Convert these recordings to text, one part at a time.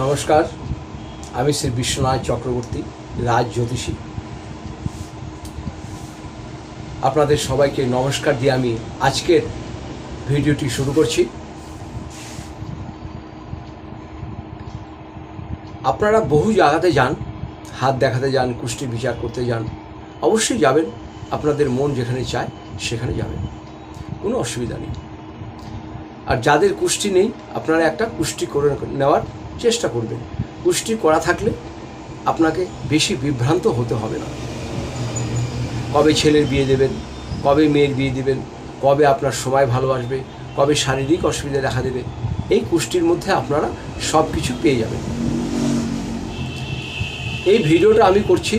নমস্কার, আমি শ্রী বিশ্বনাথ চক্রবর্তী, রাজ জ্যোতিষী। আপনাদের সবাইকে নমস্কার দিয়ে আমি আজকের ভিডিওটি শুরু করছি। আপনারা বহু জায়গাতে যান, হাত দেখাতে যান, কুষ্টি বিচার করতে যান, অবশ্যই যাবেন, আপনাদের মন যেখানে চায় সেখানে যাবেন, কোনো অসুবিধা নেই। আর যাদের কুষ্টি নেই, আপনারা একটা কুষ্টি করে নেওয়ার চেষ্টা করবেন পুষ্টি করা থাকলে আপনাকে বেশি বিভ্রান্ত হতে হবে না। কবে ছেলের বিয়ে দেবেন, কবে মেয়ের বিয়ে দেবেন, কবে আপনার সময় ভালো আসবে কবে শারীরিক অসুবিধা দেখা দেবে, এই কুষ্টির মধ্যে আপনারা সব কিছু পেয়ে যাবেন। এই ভিডিওটা আমি করছি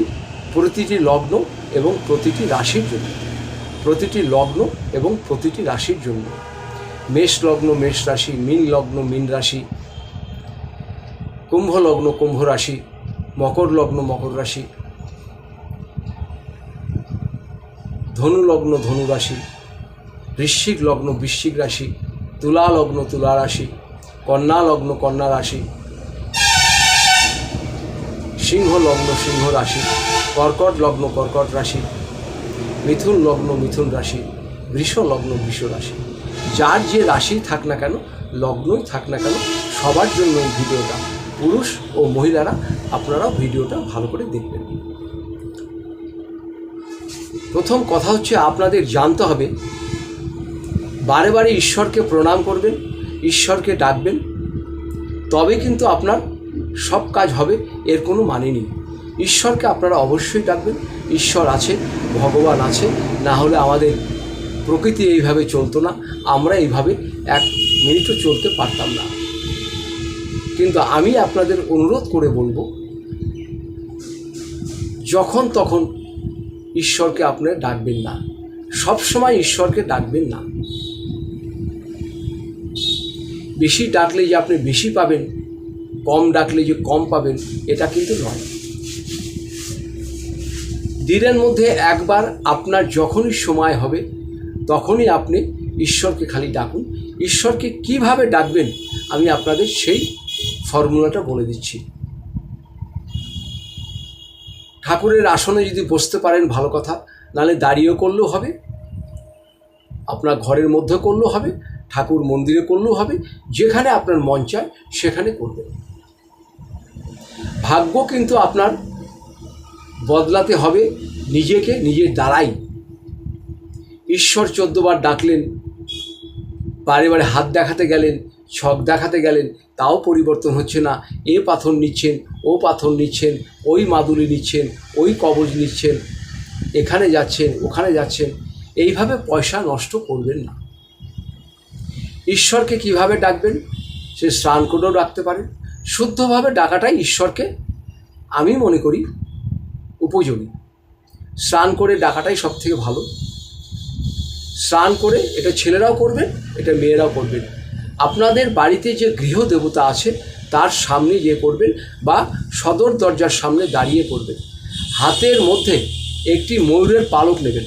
প্রতিটি লগ্ন এবং প্রতিটি রাশির জন্য। প্রতিটি লগ্ন এবং প্রতিটি রাশির জন্য। মেষ লগ্ন, মেষ রাশি, মীন লগ্ন, মীন রাশি কুম্ভ লগ্ন কুম্ভ রাশি মকর লগ্ন মকর রাশি ধনু লগ্ন ধনু রাশি বৃশ্চিক লগ্ন বৃশ্চিক রাশি তুলা লগ্ন তুলা রাশি কন্যা লগ্ন কন্যা রাশি সিংহ লগ্ন সিংহ রাশি কর্কট লগ্ন কর্কট রাশি মিথুন লগ্ন মিথুন রাশি বৃষ লগ্ন বৃষ রাশি যার যে রাশি থাক না কেন, লগ্নই থাক না কেন, সবার জন্য এই ভিডিওটা পুরুষ ও মহিলারা আপনারা ভিডিওটা ভালো করে দেখবেন। প্রথম কথা হচ্ছে আপনাদের জানতে হবে, বারে বারে ঈশ্বরকে প্রণাম করবেন, ঈশ্বরকে ডাকবেন, তবে কিন্তু আপনার সব কাজ হবে, এর কোনো মানে নেই। ঈশ্বরকে আপনারা অবশ্যই ডাকবেন, ঈশ্বর আছে, ভগবান আছে, না হলে আমাদের প্রকৃতি এইভাবে চলতো না, আমরা এইভাবে এক মিনিটও চলতে পারতাম না। কিন্তু আমি আপনাদের অনুরোধ করে বলব, যখন তখন ঈশ্বরকে আপনারা ডাকবেন না। সব সময় ঈশ্বরকে ডাকবেন না। বেশি ডাকলে যে আপনি বেশি পাবেন, কম ডাকলে যে কম পাবেন, এটা কিন্তু নয়। দিনের মধ্যে একবার আপনার যখনই সময় হবে, তখনই আপনি ঈশ্বরকে খালি ডাকুন। ঈশ্বরকে কীভাবে ডাকবেন, আমি আপনাদের সেই ফর্মুলাটা বলে দিচ্ছি। ঠাকুরের আসনে যদি বসতে পারেন, ভালো কথা। নালে দাঁড়িয়েও করলেও হবে। আপনার ঘরের মধ্যে করলেও হবে। ঠাকুর মন্দিরে করলেও হবে। যেখানে আপনার মন চায়, সেখানে করবেন। ভাগ্য কিন্তু আপনার বদলাতে হবে নিজেকে, নিজের দ্বারাই। ঈশ্বর চোদ্দবার ডাকলেন, বারে বারে হাত দেখাতে গেলেন ছক দেখাতে গেলেন, তাও পরিবর্তন হচ্ছে না। এ পাথর নিচ্ছেন, ও পাথর নিচ্ছেন, ওই মাদুলি নিচ্ছেন, ওই কবজ নিচ্ছেন, এখানে যাচ্ছেন, ওখানে যাচ্ছেন। এইভাবে পয়সা নষ্ট করবেন না। ঈশ্বরকে কীভাবে ডাকবেন? সে স্নান করেও ডাকতে পারেন শুদ্ধভাবে ডাকাটাই ঈশ্বরকে আমি মনে করি উপযোগী। স্নান করে ডাকাটাই সব থেকে ভালো। স্নান করে এটা ছেলেরাও করবেন এটা মেয়েরাও করবেন আপনাদের বাড়িতে যে গৃহ দেবতা আছে, তার সামনে গিয়ে করবেন বা সদর দরজার সামনে দাঁড়িয়ে করবেন হাতের মধ্যে একটি ময়ূরের পালক নেবেন।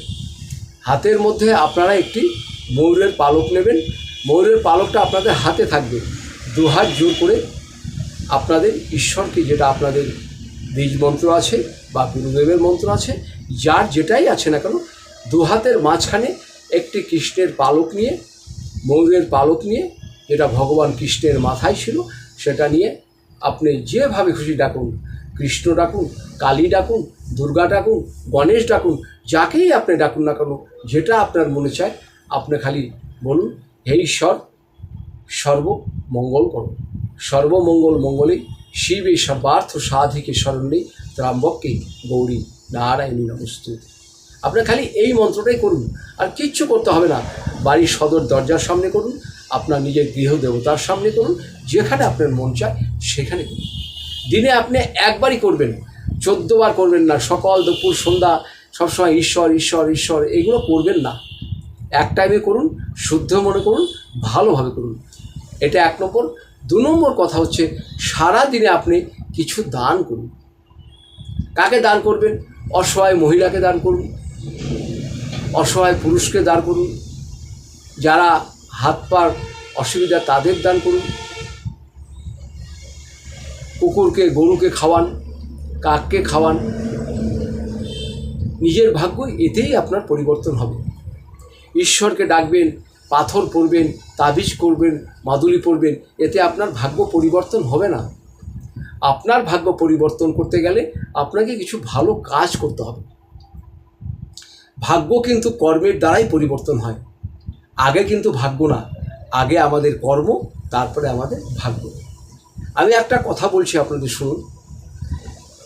হাতের মধ্যে আপনারা একটি ময়ূরের পালক নেবেন। ময়ূরের পালকটা আপনাদের হাতে থাকবে। দু হাত জোর করে আপনাদের ঈশ্বরকে যেটা আপনাদের বীজ মন্ত্র আছে বা গুরুদেবের মন্ত্র আছে, যার যেটাই আছে না কেন দু হাতের মাঝখানে একটি কৃষ্ণের পালক নিয়ে, ময়ূরের পালক নিয়ে যেটা ভগবান কৃষ্ণের মাথায় ছিল, সেটা নিয়ে আপনি যেভাবে খুশি ডাকুন, কৃষ্ণ ডাকুন, কালী ডাকুন, দুর্গা ডাকুন, গণেশ ডাকুন, যাকেই আপনি ডাকুন না কেন, যেটা আপনার মনে চায়, আপনি খালি বলুন, হে ঈশ্বর, সর্বমঙ্গল করো। সর্বমঙ্গল মঙ্গলে শিবে সর্বার্থ সাধিকে শরণ্যে ত্রাম্বককে গৌরী নারায়ণী নমস্তু। আপনি খালি এই মন্ত্রটাই করুন, আর কিচ্ছু করতে হবে না। বাড়ির সদর দরজার সামনে করুন আপনার নিজের গৃহ দেবতার সামনে করুন, যেখানে আপনার মন চায় সেখানে করুন। দিনে আপনি একবারই করবেন, চোদ্দবার করবেন না, সকাল, দুপুর, সন্ধ্যা, সবসময় ঈশ্বর ঈশ্বর ঈশ্বর, এগুলো করবেন না। এক টাইমে করুন, শুদ্ধ মনে করুন, ভালোভাবে করুন। এটা এক নম্বর। দু নম্বর কথা হচ্ছে সারা দিনে আপনি কিছু দান করুন। কাকে দান করবেন? অসহায় মহিলাকে দান করুন। অসহায় পুরুষকে দান করুন। যারা হাত পার অসুবিধা তাদের দান করুন। কুকুরকে, গরুকে খাওয়ান, কাককে খাওয়ান। নিজের ভাগ্য এতেই আপনার পরিবর্তন হবে। ঈশ্বরকে ডাকবেন, পাথর পরবেন, তাবিজ করবেন, মাদুলি পরবেন, এতে আপনার ভাগ্য পরিবর্তন হবে না। আপনার ভাগ্য পরিবর্তন করতে গেলে আপনাকে কিছু ভালো কাজ করতে হবে। ভাগ্য কিন্তু কর্মের দ্বারাই পরিবর্তন হয়। আগে কিন্তু ভাগ্য না। আগে আমাদের কর্ম, তারপরে আমাদের ভাগ্য। আমি একটা কথা বলছি আপনাদের শুনুন।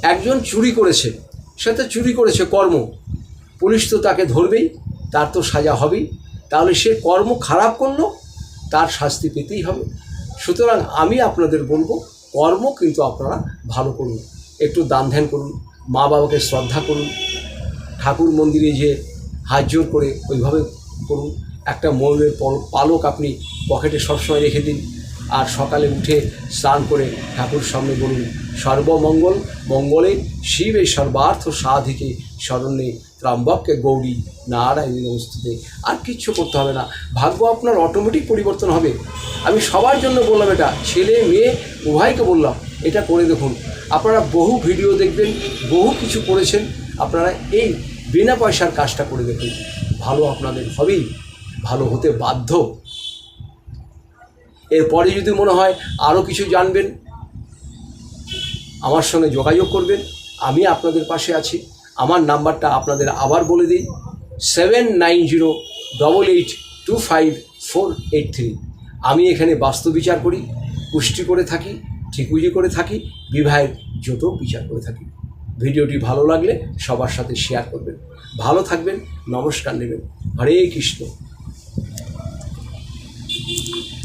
একজন চুরি করেছে, সে তো চুরি করেছে কর্ম। পুলিশ তো তাকে ধরবেই, তার তো সাজা হবেই। তাহলে সে কর্ম খারাপ করল, তার শাস্তি পেতেই হবে। সুতরাং আমি আপনাদের বলব, কর্ম কিন্তু আপনারা ভালো করুন। একটু দান ধ্যান করুন, মা বাবাকে শ্রদ্ধা করুন, ঠাকুর মন্দিরে যে হাত করে ওইভাবে করুন। একটা ময়ূরের পল- পালক আপনি পকেটে সবসময় রেখে দিন আর সকালে উঠে স্নান করে ঠাকুর সামনে বলুন, সর্বমঙ্গল, মঙ্গলে শিবে সর্বার্থ সাধিকে স্মরণে ত্রাম্বককে গৌরী নারায়ণ নমস্তুতে আর কিচ্ছু করতে হবে না। ভাগ্য আপনার অটোমেটিক পরিবর্তন হবে। আমি সবার জন্য বললাম এটা, ছেলে, মেয়ে, উভয়কে বললাম, এটা করে দেখুন। আপনারা বহু ভিডিও দেখবেন, বহু কিছু করেছেন, আপনারা এই বিনা পয়সার কাজটা করে দেখুন। ভালো আপনাদের হবেই। ভালো হতে বাধ্য। এরপরে যদি মনে হয় আরও কিছু জানবেন, আমার সঙ্গে যোগাযোগ করবেন, আমি আপনাদের পাশে আছি। আমার নাম্বারটা আপনাদের আবার বলে দিই, seven nine zero double eight two five four eight three. আমি এখানে বাস্তু বিচার করি পুষ্টি করে থাকি, ঠিকুজি করে থাকি, বিবাহের জোটও বিচার করে থাকি। ভিডিওটি ভালো লাগলে সবার সাথে শেয়ার করবেন। ভালো থাকবেন, নমস্কার নেবেন। হরে কৃষ্ণ। Thank you.